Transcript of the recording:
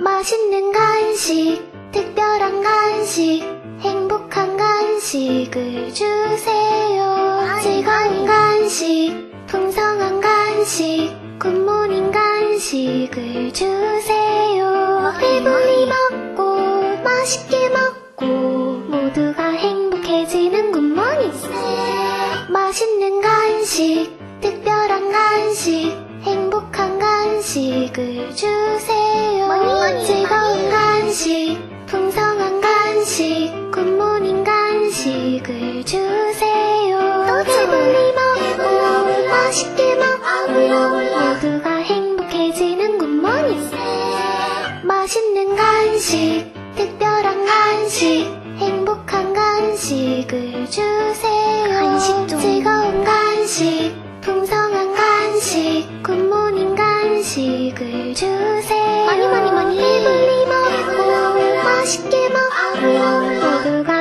맛있는 간식, 특별한 간식, 행복한 간식을 주세요. 즐거운 간식, 풍성한 간식, 굿모닝 간식을 주세요. 배불리 먹고, 맛있게 먹고, 모두가 행복해지는 굿모닝. 맛있는 간식, 특별한 간식, 행복한 간식을 주세요. 간식 풍성한 간식 굿모닝 간식을 주세요. 배불리 먹고 맛있게 먹고 모두가 행복해지는 굿모닝. 맛있는 간식 특별한 간식 행복한 간식을 주세요. 간식 좀. 즐거운 간식 풍성한 간식 굿모닝 간식을 주세요. 많이 많이 많이. 네 모두가